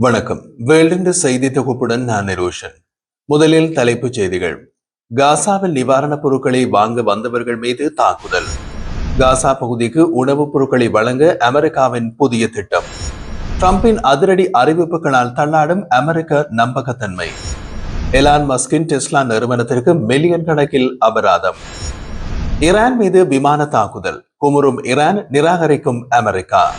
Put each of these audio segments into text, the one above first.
வணக்கம். வேல்டின் செய்தி தொகுப்புடன் நான் நிரோஷன். முதலில் தலைப்புச் செய்திகள். காசாவில் நிவாரணப் பொருட்களை வாங்க வந்தவர்கள் மீது தாக்குதல். காசா பகுதிக்கு உணவுப் பொருட்களை வழங்க அமெரிக்காவின் புதிய திட்டம். டிரம்பின் அதிரடி அறிவிப்புகளால் தள்ளாடும் அமெரிக்க நம்பகத்தன்மை. எலான் மஸ்கின் டெஸ்லா நிறுவனத்திற்கு மில்லியன் கணக்கில் அபராதம். ஈரான் மீது விமான தாக்குதல். குமுறும் ஈரான் நிராகரிக்கும் அமெரிக்கா.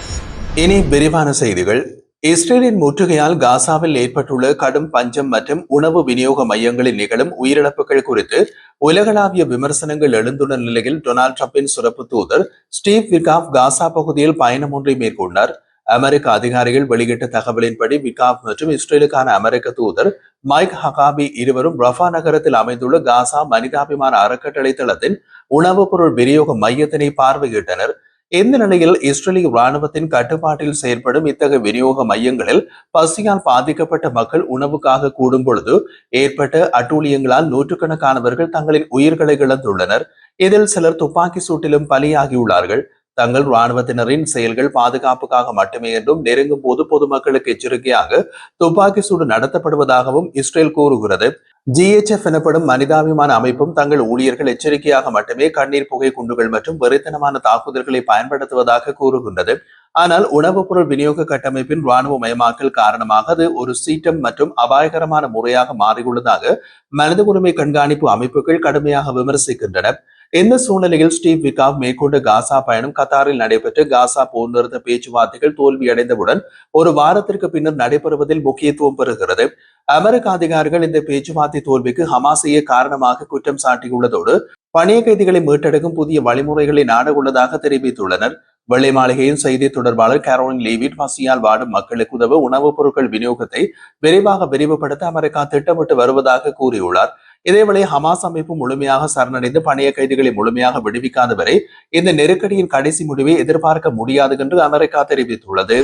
இனி விரிவான செய்திகள். இஸ்ரேலின் முற்றுகையால் காசாவில் ஏற்பட்டுள்ள கடும் பஞ்சம் மற்றும் உணவு விநியோக மையங்களில் நிகழும் உயிரிழப்புகள் குறித்து உலகளாவிய விமர்சனங்கள் எழுந்துள்ள நிலையில் டொனால்டு டிரம்பின் சிறப்பு தூதர் ஸ்டீவ் விகாப் காசா பகுதியில் பயணம் ஒன்றை மேற்கொண்டார். அமெரிக்க அதிகாரிகள் வெளியிட்ட தகவலின்படி விகாப் மற்றும் இஸ்ரேலுக்கான அமெரிக்க தூதர் மைக் ஹகாபி இருவரும் ரஃபா நகரத்தில் அமைந்துள்ள காசா மனிதாபிமான அறக்கட்டளை தளத்தின் உணவுப் பொருள் விநியோக மையத்தினை பார்வையிட்டனர். இந்த நிலையில் இஸ்ரேலிய ராணுவத்தின் கட்டுப்பாட்டில் செயற்படும் இத்தகைய விநியோக மையங்களில் பசியால் பாதிக்கப்பட்ட மக்கள் உணவுக்காக கூடும் பொழுது ஏற்பட்ட அட்டூழியங்களால் நூற்றுக்கணக்கானவர்கள் தங்களின் உயிர்களை இழந்துள்ளனர். இதில் சிலர் துப்பாக்கி சூட்டிலும் பலியாகியுள்ளார்கள். தங்கள் ராணுவத்தினரின் செயல்கள் பாதுகாப்புக்காக மட்டுமே என்றும் நெருங்கும் போது பொதுமக்களுக்கு எச்சரிக்கையாக துப்பாக்கி சூடு நடத்தப்படுவதாகவும் இஸ்ரேல் கூறுகிறது. ஜிஎச்எஃப் எனப்படும் மனிதாபிமான அமைப்பும் தங்கள் ஊழியர்கள் எச்சரிக்கையாக மட்டுமே கண்ணீர் புகை குண்டுகள் மற்றும் வெறித்தனமான தாக்குதல்களை பயன்படுத்துவதாக கூறுகின்றது. ஆனால் உணவுப் பொருள் விநியோக கட்டமைப்பின் ராணுவ மயமாக்கல் காரணமாக அது ஒரு சீட்டம் மற்றும் அபாயகரமான முறையாக மாறியுள்ளதாக மனித உரிமை கண்காணிப்பு அமைப்புகள் கடுமையாக விமர்சிக்கின்றன. இந்த சூழ்நிலையில் ஸ்டீவ் விகாவ் மேற்கொண்ட காசா பயணம் கத்தாரில் நடைபெற்ற காசா போர் நிறுத்த பேச்சுவார்த்தைகள் தோல்வியடைந்தவுடன் ஒரு வாரத்திற்கு பின்னர் நடைபெறுவதில் முக்கியத்துவம் பெறுகிறது அமெரிக்க அதிகாரிகள் இந்த பேச்சுவார்த்தை தோல்விக்கு ஹமாஸையே காரணமாக குற்றம் சாட்டியுள்ளதோடு பணிய கைதிகளை மீட்டெடுக்கும் புதிய வழிமுறைகளை நாடவுள்ளதாக தெரிவித்துள்ளனர் வெள்ளை மாளிகையின் செய்தி தொடர்பாளர் கேரோலின் லேவிட் பசியால் வாடும் மக்களுக்கு உதவ உணவுப் பொருட்கள் விநியோகத்தை விரைவாக விரிவுபடுத்த அமெரிக்கா திட்டமிட்டு வருவதாக கூறியுள்ளார் இதேவேளை ஹமாஸ் அமைப்பு முழுமையாக சரணடைந்து பணிய கைதிகளை முழுமையாக விடுவிக்காத வரை இந்த நெருக்கடியின் கடைசி முடிவை எதிர்பார்க்க முடியாது என்று அமெரிக்கா தெரிவித்துள்ளது.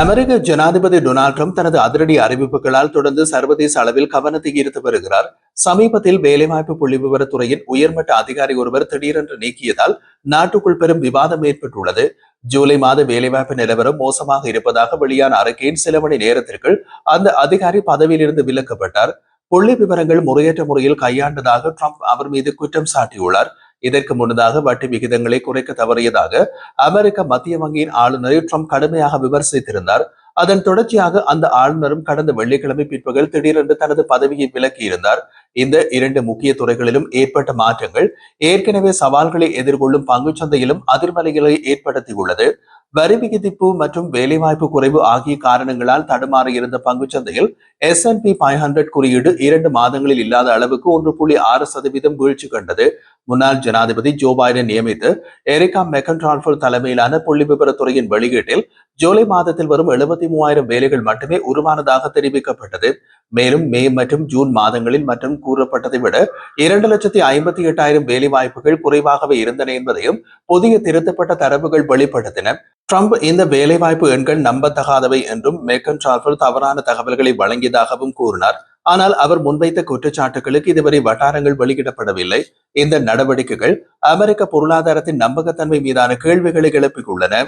அமெரிக்க ஜனாதிபதி டொனால்ட் ட்ரம்ப் தனது அதிரடி அறிவிப்புகளால் தொடர்ந்து சர்வதேச அளவில் கவனத்தை ஈர்த்து வருகிறார். சமீபத்தில் வேலைவாய்ப்பு புள்ளி விவரத்துறையின் உயர்மட்ட அதிகாரி ஒருவர் திடீரென்று நீக்கியதால் நாட்டுக்குள் பெரும் விவாதம் ஏற்பட்டுள்ளது. ஜூலை மாத வேலைவாய்ப்பு நிலவரம் மோசமாக இருப்பதாக வெளியான அறிக்கையின் சில மணி நேரத்திற்குள் அந்த அதிகாரி பதவியிலிருந்து விலக்கப்பட்டார். புள்ளி விவரங்கள் முறையற்ற முறையில் கையாண்டதாக ட்ரம்ப் அவர் மீது குற்றம் சாட்டியுள்ளார். இதற்கு முன்னதாக வட்டி விகிதங்களை குறைக்க தவறியதாக அமெரிக்க மத்திய வங்கியின் ஆளுநரை ட்ரம்ப் கடுமையாக விமர்சித்திருந்தார். அதன் தொடர்ச்சியாக அந்த ஆளுநரும் கடந்த வெள்ளிக்கிழமை பிற்பகல் திடீரென்று தனது பதவியை விலக்கியிருந்தார். இந்த இரண்டு முக்கிய துறைகளிலும் ஏற்பட்ட மாற்றங்கள் ஏற்கனவே சவால்களை எதிர்கொள்ளும் பங்குச்சந்தையிலும் அதிர்வலைகளை ஏற்படுத்தியுள்ளது. வரி விகிதிப்பு மற்றும் வேலைவாய்ப்பு குறைவு ஆகிய காரணங்களால் தடுமாறி இருந்த பங்குச்சந்தையில் S and P five hundred குறியீடு இரண்டு மாதங்களில் இல்லாத அளவுக்கு ஒன்று புள்ளி ஆறு சதவீதம் வீழ்ச்சி கண்டது. முன்னாள் ஜனாதிபதி ஜோ பைடன் நியமித்து எரிகா மெக்கன்ட்ரான்ஃபர் தலைமையிலான புள்ளி விவரத்துறையின் வெளியீட்டில் ஜூலை மாதத்தில் வரும் எழுபத்தி மூவாயிரம் வேலைகள் மட்டுமே உருவானதாக தெரிவிக்கப்பட்டது. மேலும் மே மற்றும் ஜூன் மாதங்களில் மற்றும் கூறப்பட்டதை விட இரண்டு லட்சத்தி ஐம்பத்தி எட்டாயிரம் வேலை வாய்ப்புகள் குறைவாகவே இருந்தன என்பதையும் புதிய திருத்தப்பட்ட தரவுகள் வெளிப்படுத்தின. ட்ரம்ப் இந்த வேலைவாய்ப்பு எண்கள் நம்பத்தகாதவை என்றும் மேக்கன் ட்ரால்ஃபர் தவறான தகவல்களை வழங்கியதாகவும் கூறினார். ஆனால் அவர் முன்வைத்த குற்றச்சாட்டுகளுக்கு இதுவரை வட்டாரங்கள் வெளியிடப்படவில்லை. இந்த நடவடிக்கைகள் அமெரிக்க பொருளாதாரத்தின் நம்பகத்தன்மை மீதான கேள்விகளை எழுப்பியுள்ளன.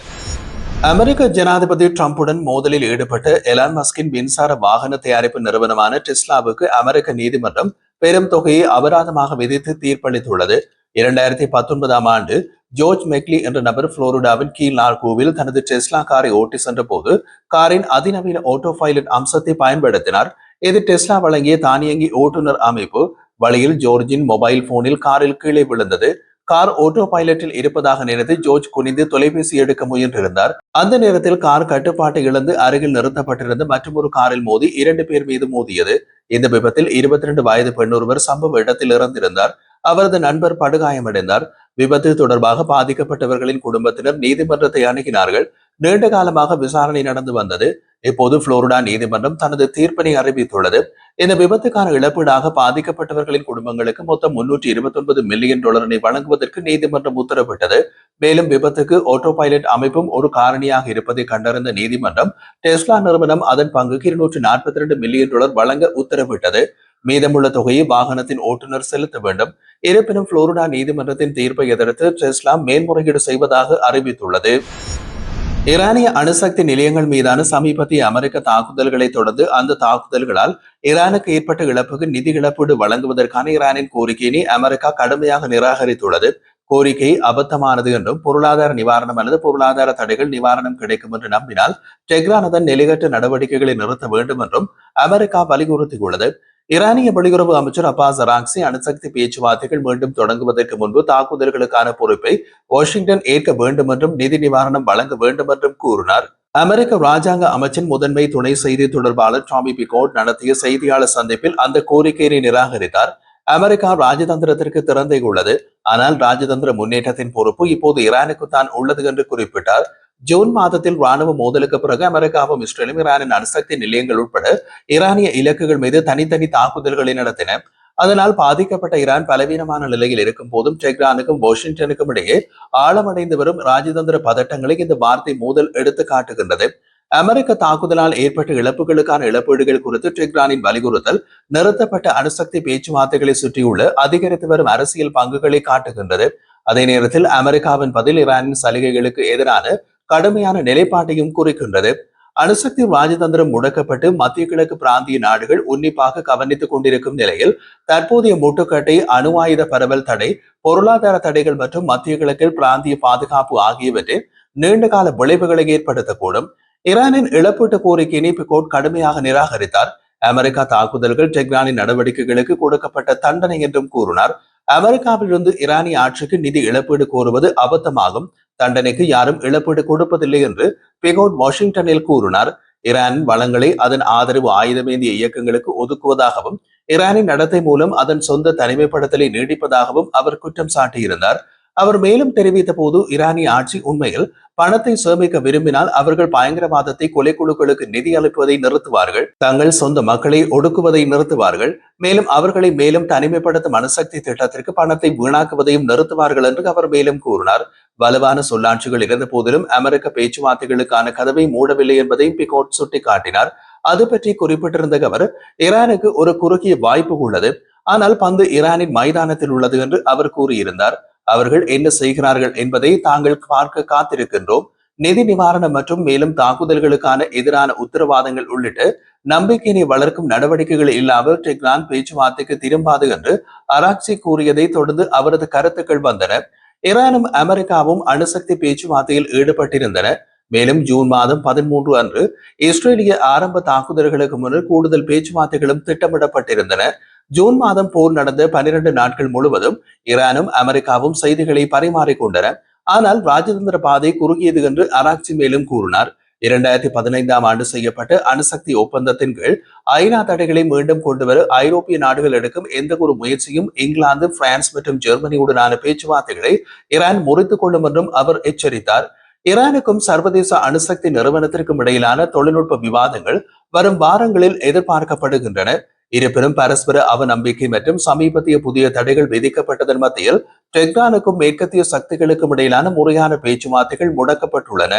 அமெரிக்க ஜனாதிபதி டிரம்புடன் மோதலில் ஈடுபட்ட எலான் மஸ்கின் மின்சார வாகன தயாரிப்பு நிறுவனமான டெஸ்லாவுக்கு அமெரிக்க நீதிமன்றம் பெரும் தொகையை அபராதமாக விதித்து தீர்ப்பளித்துள்ளது. இரண்டாயிரத்தி பத்தொன்பதாம் ஆண்டு ஜோர்ஜ் மெக்லி என்ற நபர் புளோரிடாவின் கீழ் நார்கோவில் தனது டெஸ்லா காரை ஓட்டி சென்ற போது காரின் அதிநவீன ஆட்டோ பைலட் அம்சத்தை பயன்படுத்தினார். இது டெஸ்லா வழங்கிய தானியங்கி ஓட்டுநர் அமைப்பு வழியில் ஜோர்ஜின் மொபைல் போனில் காரில் கீழே விழுந்தது. கார் ஓட்டோ பைலட்டில் இருப்பதாக நினைத்து ஜோர்ஜ் குனிந்து தொலைபேசி எடுக்க முயன்றிருந்தார். அந்த நேரத்தில் கார் கட்டுப்பாட்டை இழந்து அருகில் நிறுத்தப்பட்டிருந்த மற்றொரு காரில் மோதி இரண்டு பேர் மீது மோதியது. இந்த விபத்தில் இருபத்தி ரெண்டு வயது பெண்ணொருவர் சம்பவ இடத்தில் இறந்திருந்தார். அவரது நண்பர் படுகாயமடைந்தார். விபத்து தொடர்பாக பாதிக்கப்பட்டவர்களின் குடும்பத்தினர் நீதிமன்றத்தை அணுகினார்கள். நீண்ட காலமாக விசாரணை நடந்து வந்தது. இப்போது புளோரிடா நீதிமன்றம் தனது தீர்ப்பினை அறிவித்துள்ளது. இந்த விபத்துக்கான இழப்பீடாக பாதிக்கப்பட்டவர்களின் குடும்பங்களுக்கு மொத்தம் முன்னூற்றி இருபத்தி ஒன்பது மில்லியன் டாலரினை வழங்குவதற்கு நீதிமன்றம் உத்தரவிட்டது. மேலும் விபத்துக்கு ஆட்டோ பைலட் அமைப்பும் ஒரு காரணியாக இருப்பதை கண்டறிந்த நீதிமன்றம் டெஸ்லா நிறுவனம் அதன் பங்குக்கு இருநூற்றி நாற்பத்தி இரண்டு மில்லியன் டாலர் வழங்க உத்தரவிட்டது. மீதமுள்ள தொகையை வாகனத்தின் ஓட்டுநர் செலுத்த வேண்டும். இருப்பினும் புளோரிடா நீதிமன்றத்தின் தீர்ப்பை எதிர்த்து டெஸ்லா மேல்முறையீடு செய்வதாக அறிவித்துள்ளது. ஈரானிய அணுசக்தி நிலையங்கள் மீதான சமீபத்திய அமெரிக்க தாக்குதல்களை தொடர்ந்து அந்த தாக்குதல்களால் ஈரானுக்கு ஏற்பட்ட இழப்புக்கு நிதி இழப்பீடு வழங்குவதற்கான ஈரானின் கோரிக்கையினை அமெரிக்கா கடுமையாக நிராகரித்துள்ளது. கோரிக்கை அபத்தமானது என்றும் பொருளாதார நிவாரணம் அல்லது பொருளாதார தடைகள் நிவாரணம் கிடைக்கும் என்று நம்பினால் டெஹ்ரான் அதன் நிலையற்ற நடவடிக்கைகளை நிறுத்த வேண்டும் என்றும் அமெரிக்கா வலியுறுத்தியுள்ளது. ஈரானிய வெளியுறவு அமைச்சர் அப்பாஸ் அராக்சி அணுசக்தி பேச்சுவார்த்தைகள் மீண்டும் தொடங்குவதற்கு முன்பு தாக்குதல்களுக்கான பொறுப்பை வாஷிங்டன் ஏற்க வேண்டும் என்றும் நிதி நிவாரணம் வழங்க வேண்டும் என்றும் கூறினார். அமெரிக்க ராஜாங்க அமைச்சின் முதன்மை துணை செய்தி தொடர்பாளர் டாமி பிகோட் நடத்திய செய்தியாளர் சந்திப்பில் அந்த கோரிக்கையை நிராகரித்தார். அமெரிக்கா ராஜதந்திரத்திற்கு திறந்தே உள்ளது. ஆனால் ராஜதந்திர முன்னேற்றத்தின் பொறுப்பு இப்போது ஈரானுக்கு தான் உள்ளது என்று குறிப்பிட்டார். ஜூன் மாதத்தில் ராணுவ மோதலுக்கு பிறகு அமெரிக்காவும் இஸ்ரேலும் ஈரானின் அணுசக்தி நிலையங்கள் உட்பட ஈரானிய இலக்குகள் மீது தனித்தனி தாக்குதல்களை நடத்தின அதனால் பாதிக்கப்பட்ட ஈரான் பலவீனமான நிலையில் இருக்கும் போதும் டெஹ்ரானுக்கும் வாஷிங்டனுக்கும் இடையே ஆழமடைந்து வரும் ராஜதந்திர பதட்டங்களை இந்த வார்த்தை மோதல் எடுத்து காட்டுகின்றது அமெரிக்க தாக்குதலால் ஏற்பட்ட இழப்புகளுக்கான இழப்பீடுகள் குறித்து டெஹ்ரானின் வலியுறுத்தல் நிறுத்தப்பட்ட அணுசக்தி பேச்சுவார்த்தைகளை சுற்றியுள்ள அதிகரித்து வரும் அரசியல் பங்குகளை காட்டுகின்றது அதே நேரத்தில் அமெரிக்காவின் பதில் ஈரானின் சலுகைகளுக்கு எதிரான கடுமையான நிலைப்பாட்டையும் குறிக்கின்றது. அணுசக்தி ராஜதந்திரம் முடக்கப்பட்டு மத்திய கிழக்கு பிராந்திய நாடுகள் உன்னிப்பாக கவனித்துக் கொண்டிருக்கும் நிலையில் தற்போதைய முட்டுக்கட்டை அணு ஆயுத பரவல் தடை பொருளாதார தடைகள் மற்றும் மத்திய கிழக்கில் பிராந்திய பாதுகாப்பு ஆகியவற்றில் நீண்டகால விளைவுகளை ஏற்படுத்தக்கூடும். ஈரானின் இழப்பீட்டு கோரிக்கையினை பிகோட் கடுமையாக நிராகரித்தார். அமெரிக்கா தாக்குதல்கள் டெஹ்ரானின் நடவடிக்கைகளுக்கு கொடுக்கப்பட்ட தண்டனை என்றும் கூறினார். அமெரிக்காவிலிருந்து இரானிய ஆட்சிக்கு நிதி இழப்பீடு கோருவது அபத்தமாகும். தண்டனைக்கு யாரும் இழப்பீடு கொடுப்பதில்லை என்று பிகோட் வாஷிங்டனில் கூறினார். ஈரானின் வளங்களை அதன் ஆதரவு ஆயுதமேந்திய இயக்கங்களுக்கு ஒதுக்குவதாகவும் ஈரானின் நடத்தை மூலம் அதன் சொந்த தனிமைப்படுத்தலை நீடிப்பதாகவும் அவர் குற்றம் சாட்டியிருந்தார். அவர் மேலும் தெரிவித்த போது ஈரானிய ஆட்சி உண்மையில் பணத்தை சேமிக்க விரும்பினால் அவர்கள் பயங்கரவாதத்தை கொலை குழுக்களுக்கு நிதி அளிப்பதை நிறுத்துவார்கள். தங்கள் சொந்த மக்களை ஒடுக்குவதை நிறுத்துவார்கள். மேலும் அவர்களை மேலும் தனிமைப்படுத்தும் அணுசக்தி திட்டத்திற்கு பணத்தை வீணாக்குவதையும் நிறுத்துவார்கள் என்று அவர் மேலும் கூறினார். வலுவான சொல்லாட்சிகள் இருந்த போதிலும் அமெரிக்க பேச்சுவார்த்தைகளுக்கான கதவை மூடவில்லை என்பதை பிகோட் சுட்டிக்காட்டினார். அது பற்றி குறிப்பிட்டிருந்த அவர் ஈரானுக்கு ஒரு குறுகிய வாய்ப்பு உள்ளது. ஆனால் பந்து ஈரானின் மைதானத்தில் உள்ளது என்று அவர் கூறியிருந்தார். அவர்கள் என்ன செய்கிறார்கள் என்பதை தாங்கள் பார்க்க காத்திருக்கின்றோம். நிதி நிவாரணம் மற்றும் மேலும் தாக்குதல்களுக்கான எதிரான உத்தரவாதங்கள் உள்ளிட்ட நம்பிக்கையினை வளர்க்கும் நடவடிக்கைகள் இல்லாமல் டெக்ரான் பேச்சுவார்த்தைக்கு திரும்பாது என்று அராக்சி கூறியதை தொடர்ந்து அவரது கருத்துக்கள் வந்தன. ஈரானும் அமெரிக்காவும் அணுசக்தி பேச்சுவார்த்தையில் ஈடுபட்டிருந்தன. மேலும் ஜூன் மாதம் பதிமூன்று அன்று இஸ்ரேலிய ஆரம்ப தாக்குதல்களுக்கு முன்னர் கூடுதல் பேச்சுவார்த்தைகளும் திட்டமிடப்பட்டிருந்தன. ஜூன் மாதம் போர் நடந்த பனிரெண்டு நாட்கள் முழுவதும் ஈரானும் அமெரிக்காவும் செய்திகளை பரிமாறிக்கொண்டன. ஆனால் ராஜதந்திர பாதை குறுகியது என்று அராக்சி மேலும் கூறினார். இரண்டாயிரத்தி பதினைந்தாம் ஆண்டு செய்யப்பட்ட அணுசக்தி ஒப்பந்தத்தின் கீழ் ஐநா தடைகளை மீண்டும் கொண்டுவர ஐரோப்பிய நாடுகள் எடுக்கும் எந்த ஒரு முயற்சியும் இங்கிலாந்து பிரான்ஸ் மற்றும் ஜெர்மனியுடனான பேச்சுவார்த்தைகளை ஈரான் முறித்துக் கொள்ளும் என்றும் அவர் எச்சரித்தார். ஈரானுக்கும் சர்வதேச அணுசக்தி நிறுவனத்திற்கும் இடையிலான தொழில்நுட்ப விவாதங்கள் வரும் வாரங்களில் எதிர்பார்க்கப்படுகின்றன. இருப்பினும் பரஸ்பர அவநம்பிக்கை மற்றும் சமீபத்திய புதிய தடைகள் விதிக்கப்பட்டதன் மத்தியில் டெஹ்ரானுக்கும் மேற்கத்திய சக்திகளுக்கும் இடையிலான முறையான பேச்சுவார்த்தைகள் முடக்கப்பட்டுள்ளன.